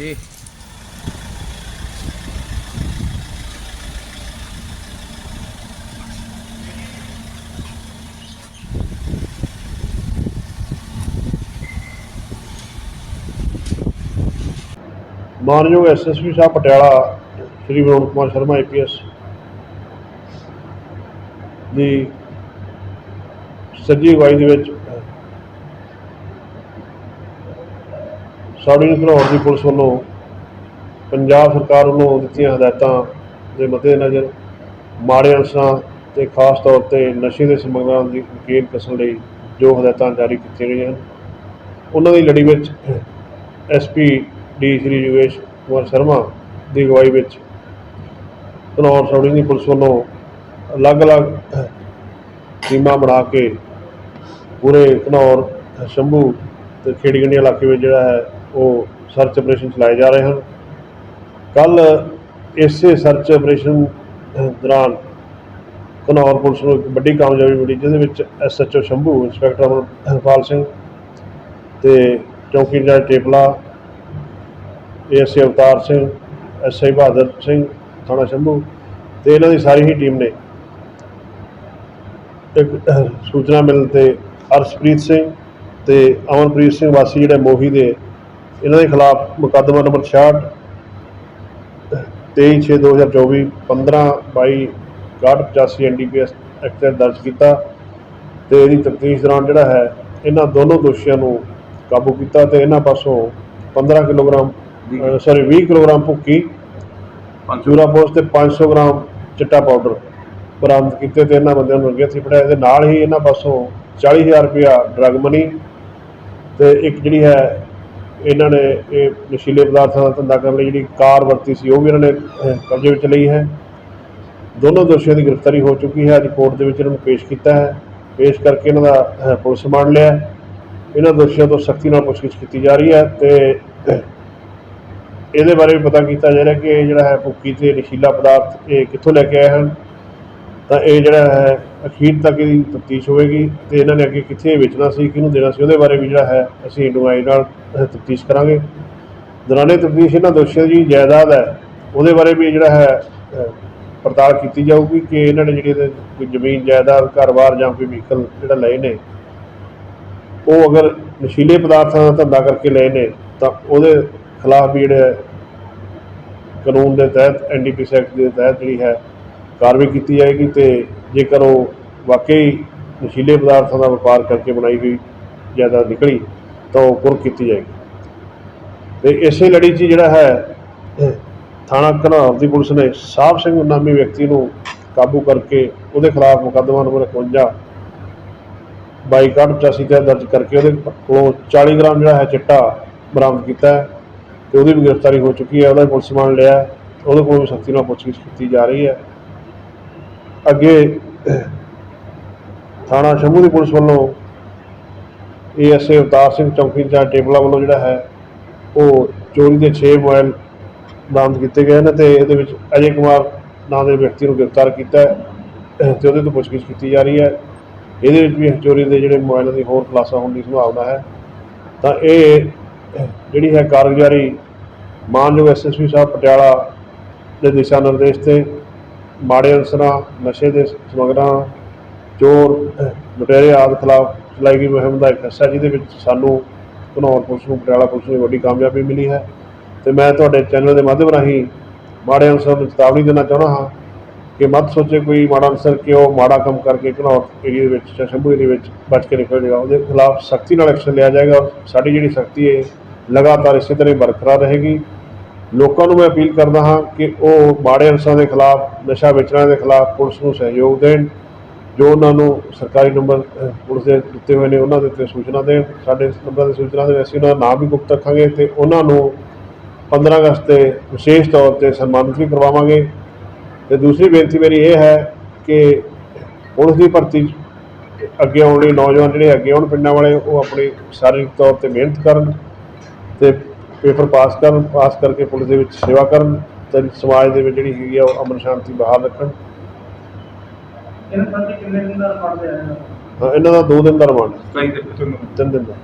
ਜੀ। ਮਾਨਯੋਗ SSP Sahib Patiala, Shri Vinod Kumar Sharma IPS ਦੀ ਸੱਜੀ ਅਗਵਾਈ ਦੇ ਵਿੱਚ ਸਾਡੀ ਘਨੌਰ ਦੀ ਪੁਲਿਸ ਵੱਲੋਂ ਪੰਜਾਬ ਸਰਕਾਰ ਵੱਲੋਂ ਦਿੱਤੀਆਂ ਹਦਾਇਤਾਂ ਦੇ ਮੱਦੇਨਜ਼ਰ ਮਾੜੇ ਅਨਸਰਾਂ ਤੇ ਖਾਸ ਤੌਰ ਤੇ ਨਸ਼ੇ ਦੇ ਸਮਗਲਰਾਂ ਦੀ ਨਕੇਲ ਕਸਣ ਲਈ ਜੋ ਹਦਾਇਤਾਂ ਜਾਰੀ ਕੀਤੀਆਂ ਗਈਆਂ ਹਨ। ਉਹਨਾਂ ਦੀ ਲੜੀ ਵਿੱਚ ਐਸਪੀ ਡੀ ਸ੍ਰੀ ਯੋਗੇਸ਼ ਕੁਮਾਰ ਸ਼ਰਮਾ ਦੀ ਅਗਵਾਈ ਵਿੱਚ ਘਨੌਰ ਸੌੜੀ ਦੀ ਪੁਲਿਸ ਵੱਲੋਂ ਅਲੱਗ-ਅਲੱਗ ਟੀਮਾਂ ਬਣਾ ਕੇ ਪੂਰੇ ਘਨੌਰ ਸ਼ੰਭੂ ਤੇ ਖੇੜੀਗੰਡੀ ਇਲਾਕੇ ਵਿੱਚ ਜਿਹੜਾ ਹੈ ਉਹ ਸਰਚ ਆਪਰੇਸ਼ਨ ਚਲਾਏ ਜਾ ਰਹੇ ਹਨ। ਕੱਲ ਇਸੇ ਸਰਚ ਆਪਰੇਸ਼ਨ ਦੌਰਾਨ ਘਨੌਰ ਪੁਲਿਸ ਨੂੰ ਇੱਕ ਵੱਡੀ ਕਾਮਯਾਬੀ ਮਿਲੀ, ਜਿਹਦੇ ਵਿੱਚ ਐਸਐਚਓ ਸ਼ੰਭੂ, ਇੰਸਪੈਕਟਰ ਅਮਰਪਾਲ ਸਿੰਘ ਤੇ ਚੌਕੀ incharge Tepla, ASA Avtar Singh SI Bahadur Singh, ਥਾਣਾ ਸ਼ੰਭੂ ਤੇ ਇਹਨਾਂ ਦੀ ਸਾਰੀ ਹੀ ਟੀਮ ਨੇ ਇੱਕ ਸੂਚਨਾ ਮਿਲਣ ਤੇ ਅਰਸ਼ਪ੍ਰੀਤ ਸਿੰਘ ਤੇ ਅਮਨਪ੍ਰੀਤ ਸਿੰਘ ਵਾਸੀ ਜਿਹੜੇ ਮੋਹੀ ਦੇ ਇਹਨਾਂ ਦੇ ਖਿਲਾਫ ਮੁਕੱਦਮਾ ਨੰਬਰ 66 23/6/2024 15/22 ਐਨਡੀਪੀਐਸ ਐਕਟ ਤਹਿਤ ਦਰਜ ਕੀਤਾ ਤੇ ਇਹਦੀ ਤਫਤੀਸ਼ ਦੌਰਾਨ ਜਿਹੜਾ ਹੈ ਇਹਨਾਂ ਦੋਨੋਂ ਦੋਸ਼ੀਆਂ ਨੂੰ ਕਾਬੂ ਕੀਤਾ ਤੇ ਇਹਨਾਂ ਪਾਸੋਂ 15 ਕਿਲੋਗ੍ਰਾਮ ਸੌਰੀ 20 ਕਿਲੋਗ੍ਰਾਮ ਭੁੱਕੀ ਚੂਰਾ ਪੋਸਟ ਤੇ 500 ਗ੍ਰਾਮ ਚਿੱਟਾ ਪਾਊਡਰ ਬਰਾਮਦ ਕੀਤੇ ਤੇ ਇਹਨਾਂ ਬੰਦਿਆਂ ਨੂੰ ਅੱਗੇ ਸੀ ਫੜਿਆ ਇਹਦੇ ਨਾਲ ਹੀ ਇਹਨਾਂ ਪਾਸੋਂ 40000 ਰੁਪਇਆ ਡਰਗ ਮਨੀ ਤੇ ਇੱਕ ਜਿਹੜੀ ਹੈ ਇਹਨਾਂ ਨੇ ਇਹ ਨਸ਼ੀਲੇ ਪਦਾਰਥਾਂ ਦਾ ਧੰਦਾ ਕਰਨ ਲਈ ਜਿਹੜੀ ਕਾਰ ਵਰਤੀ ਸੀ ਉਹ ਵੀ ਇਹਨਾਂ ਨੇ ਅਹ, ਕਬਜ਼ੇ ਵਿੱਚ ਲਈ ਹੈ। ਦੋਨੋਂ ਦੋਸ਼ੀਆਂ ਦੀ ਗ੍ਰਿਫਤਾਰੀ ਹੋ ਚੁੱਕੀ ਹੈ। ਅੱਜ ਕੋਰਟ ਦੇ ਵਿੱਚ ਇਹਨਾਂ ਨੂੰ ਪੇਸ਼ ਕੀਤਾ ਹੈ। ਪੇਸ਼ ਕਰਕੇ ਇਹਨਾਂ ਦਾ ਪੁਲਿਸ ਰਿਮਾਂਡ ਲਿਆ ਇਹਨਾਂ ਦੋਸ਼ੀਆਂ ਤੋਂ ਸਖਤੀ ਨਾਲ ਪੁੱਛਗਿੱਛ ਕੀਤੀ ਜਾ ਰਹੀ ਹੈ ਤੇ ਇਹਦੇ ਬਾਰੇ ਵੀ ਪਤਾ ਕੀਤਾ ਜਾ ਰਿਹਾ ਕਿ ਇਹ ਜਿਹੜਾ ਹੈ ਭੁੱਕੀ ਤੇ ਨਸ਼ੀਲਾ ਪਦਾਰਥ ਇਹ ਕਿੱਥੋਂ ਲੈ ਕੇ ਆਏ ਹਨ। ਤਾਂ ਇਹ ਜਿਹੜਾ ਹੈ ਅਖੀਰ ਤੱਕ ਇਹਦੀ ਤਫਤੀਸ਼ ਹੋਵੇਗੀ ਤੇ ਇਹਨਾਂ ਨੇ ਅੱਗੇ ਕਿੱਥੇ ਵੇਚਣਾ ਸੀ, ਕਿਹਨੂੰ ਦੇਣਾ ਸੀ, ਉਹਦੇ ਬਾਰੇ ਵੀ ਜਿਹੜਾ ਹੈ ਅਸੀਂ ਡੂੰਘਾਈ ਨਾਲ ਤਫਤੀਸ਼ ਕਰਾਂਗੇ। ਦੌਰਾਨੇ ਤਫਤੀਸ਼ ਇਹਨਾਂ ਦੋਸ਼ੀਆਂ ਦੀ ਜਾਇਦਾਦ ਹੈ, ਉਹਦੇ ਬਾਰੇ ਵੀ ਜਿਹੜਾ ਹੈ ਪੜਤਾਲ ਕੀਤੀ ਜਾਊਗੀ ਕਿ ਇਹਨਾਂ ਨੇ ਜਿਹੜੀ ਕੋਈ ਜ਼ਮੀਨ, ਜਾਇਦਾਦ, ਘਰ-ਬਾਰ ਜਾਂ ਕੋਈ ਵਹੀਕਲ ਜਿਹੜਾ ਲਏ ਨੇ, ਉਹ ਅਗਰ ਨਸ਼ੀਲੇ ਪਦਾਰਥਾਂ ਦਾ ਧੰਦਾ ਕਰਕੇ ਲਏ ਨੇ, ਤਾਂ ਉਹਦੇ ਖਿਲਾਫ ਵੀ ਜਿਹੜੇ ਕਾਨੂੰਨ ਦੇ ਤਹਿਤ ਐਨਡੀਪੀਸੀ ਐਕਟ ਦੇ ਤਹਿਤ ਜਿਹੜੀ ਹੈ ਕਾਰਵਾਈ ਕੀਤੀ ਜਾਏਗੀ ਤੇ ਜੇਕਰ ਉਹ ਵਾਕਈ ਨਸ਼ੀਲੇ ਪਦਾਰਥਾਂ ਦਾ ਵਪਾਰ ਕਰਕੇ ਬਣਾਈ ਗਈ ਜ਼ਿਆਦਾ ਨਿਕਲੀ ਤਾਂ ਉਹ ਕੁਰਕ ਕੀਤੀ ਜਾਏਗੀ ਤੇ ਇਸੇ ਲੜੀ 'ਚ ਜਿਹੜਾ ਹੈ, ਥਾਣਾ ਘਨੌਰ ਦੀ ਪੁਲਿਸ ਨੇ ਸਾਹਿਬ ਸਿੰਘ ਨਾਮੀ ਵਿਅਕਤੀ ਨੂੰ ਕਾਬੂ ਕਰਕੇ ਉਹਦੇ ਖਿਲਾਫ ਮੁਕੱਦਮਾ ਨੰਬਰ 51 2285 ਤੇ ਦਰਜ ਕਰਕੇ ਉਹਦੇ ਕੋਲੋਂ 40 ਗ੍ਰਾਮ ਜਿਹੜਾ ਹੈ ਚਿੱਟਾ ਬਰਾਮਦ ਕੀਤਾ ਹੈ ਤੇ ਉਹਦੀ ਵੀ ਗ੍ਰਿਫਤਾਰੀ ਹੋ ਚੁੱਕੀ ਹੈ, ਉਹਦਾ ਪੁਲਿਸ ਮਾਨ ਲਿਆ ਹੈ। ਉਹਦੇ ਕੋਲੋਂ ਵੀ ਸਖਤੀ ਨਾਲ ਪੁੱਛਗਿੱਛ ਕੀਤੀ ਜਾ ਰਹੀ ਹੈ ਅੱਗੇ, ਥਾਣਾ ਸ਼ੰਭੂ ਦੀ ਪੁਲਿਸ ਵੱਲੋਂ ਏਐਸਏ ਅਵਤਾਰ ਸਿੰਘ ਚੌਕੀ ਜਾਂ ਟੇਬਲਾ ਵੱਲੋਂ ਜਿਹੜਾ ਹੈ, ਉਹ ਚੋਰੀ ਦੇ 6 ਮੋਬਾਈਲ ਬਰਾਮਦ ਕੀਤੇ ਗਏ ਨੇ ਤੇ ਇਹਦੇ ਵਿੱਚ ਅਜੇ ਕੁਮਾਰ ਨਾਂ ਦੇ ਵਿਅਕਤੀ ਨੂੰ ਗ੍ਰਿਫਤਾਰ ਕੀਤਾ ਹੈ ਤੇ ਉਹਦੇ ਤੋਂ ਪੁੱਛਗਿੱਛ ਕੀਤੀ ਜਾ ਰਹੀ ਹੈ। ਇਹਦੇ ਵਿੱਚ ਵੀ ਚੋਰੀ ਦੇ ਜਿਹੜੇ ਮੋਬਾਈਲਾਂ ਦੀ ਹੋਰ ਖੁਲਾਸਾ ਹੋਣ ਦੀ ਸੰਭਾਵਨਾ ਹੈ। ਤਾਂ ਇਹ ਜਿਹੜੀ ਹੈ ਕਾਰਗੁਜ਼ਾਰੀ ਮਾਨਯੋਗ ਐਸਐਸਪੀ ਸਾਹਿਬ ਪਟਿਆਲਾ ਦੇ ਦਿਸ਼ਾ ਨਿਰਦੇਸ਼ ਤੇ ਮਾੜੇ ਅਨਸਰਾਂ, ਨਸ਼ੇ ਦੇ ਸਮਗਰਾਂ, ਚੋਰ, ਲੁਟੇਰੇ ਆਦਿ ਖਿਲਾਫ ਚਲਾਈ ਗਈ ਮੁਹਿੰਮ ਦਾ ਇੱਕ ਹਿੱਸਾ ਜਿਹਦੇ ਵਿੱਚ ਸਾਨੂੰ ਘਨੌਰ ਪੁਲਿਸ ਨੂੰ, ਪਟਿਆਲਾ ਪੁਲਿਸ ਨੂੰ ਵੱਡੀ ਕਾਮਯਾਬੀ ਮਿਲੀ ਹੈ। ਤੇ ਮੈਂ ਤੁਹਾਡੇ ਚੈਨਲ ਦੇ ਮਾਧਿਅਮ ਰਾਹੀਂ ਮਾੜੇ ਅਨਸਰਾਂ ਨੂੰ ਚੇਤਾਵਨੀ ਦੇਣਾ ਚਾਹੁੰਦਾ ਹਾਂ ਕਿ ਮਤ ਸੋਚੇ ਕੋਈ ਮਾੜਾ ਅਨਸਰ ਕਿ ਉਹ ਮਾੜਾ ਕੰਮ ਕਰਕੇ ਘਨੌਰ ਏਰੀਏ ਦੇ ਵਿੱਚ ਜਾਂ ਸ਼ੰਭੂ ਏਰੀਏ ਵਿੱਚ ਬਚ ਕੇ ਨਿਕਲ ਜਾਏਗਾ। ਉਹਦੇ ਖਿਲਾਫ ਸਖਤੀ ਨਾਲ ਐਕਸ਼ਨ ਲਿਆ ਜਾਏਗਾ। ਔਰ ਸਾਡੀ ਜਿਹੜੀ ਸਖਤੀ ਹੈ, ਲਗਾਤਾਰ ਇਸੇ ਤਰ੍ਹਾਂ ਹੀ ਬਰਕਰਾਰ ਰਹੇਗੀ। ਲੋਕਾਂ ਨੂੰ ਮੈਂ ਅਪੀਲ ਕਰਦਾ ਹਾਂ ਕਿ ਉਹ ਮਾੜੇ ਅਨਸਰਾਂ ਦੇ ਖਿਲਾਫ, ਨਸ਼ਾ ਵੇਚਣ ਦੇ ਖਿਲਾਫ ਪੁਲਿਸ ਨੂੰ ਸਹਿਯੋਗ ਦੇਣ, ਜੋ ਉਹਨਾਂ ਨੂੰ ਸਰਕਾਰੀ ਨੰਬਰ ਪੁਲਿਸ ਦੇ ਦਿੱਤੇ ਹੋਏ ਨੇ, ਉਹਨਾਂ ਦੇ ਉੱਤੇ ਸੂਚਨਾ ਦੇਣ। ਸਾਡੇ ਨੰਬਰ 'ਤੇ ਸੂਚਨਾ ਦੇ ਅਸੀਂ ਉਹਨਾਂ ਦਾ ਨਾਮ ਵੀ ਗੁਪਤ ਰੱਖਾਂਗੇ ਤੇ ਉਹਨਾਂ ਨੂੰ 15 ਅਗਸਤ ਤੇ ਵਿਸ਼ੇਸ਼ ਤੌਰ ਤੇ ਸਨਮਾਨਿਤ ਵੀ ਕਰਵਾਵਾਂਗੇ। ਤੇ ਦੂਸਰੀ ਬੇਨਤੀ ਮੇਰੀ ਇਹ ਹੈ ਕਿ ਪੁਲਿਸ ਦੀ ਭਰਤੀ ਅੱਗੇ ਆਉਣ ਲਈ ਨੌਜਵਾਨ ਜਿਹੜੇ ਅੱਗੇ ਆਉਣ ਪਿੰਡਾਂ ਵਾਲੇ, ਉਹ ਆਪਣੀ ਸਰੀਰਕ ਤੌਰ ਤੇ ਮਿਹਨਤ ਕਰਨ ਤੇ ਪੇਪਰ ਪਾਸ ਕਰਨ ਪਾਸ ਕਰਕੇ ਪੁਲਿਸ ਦੇ ਵਿੱਚ ਸੇਵਾ ਕਰਨ ਤੇ ਸਮਾਜ ਦੇ ਵਿੱਚ ਜਿਹੜੀ ਹੈਗੀ ਆ ਉਹ ਅਮਨ ਸ਼ਾਂਤੀ ਬਹਾਲ ਰੱਖਣ। ਇਹਨਾਂ ਸੰਬੰਧੀ ਕਿੰਨੇ ਦਿਨ ਦਾ ਪੜਦੇ ਆ ਹਾਂ, ਇਹਨਾਂ ਦਾ 2 ਦਿਨ ਦਾ ਰਿਮਾਂਡ। ਕਈ ਦੇ ਤਿੰਨ ਦਿਨ ਦਾ।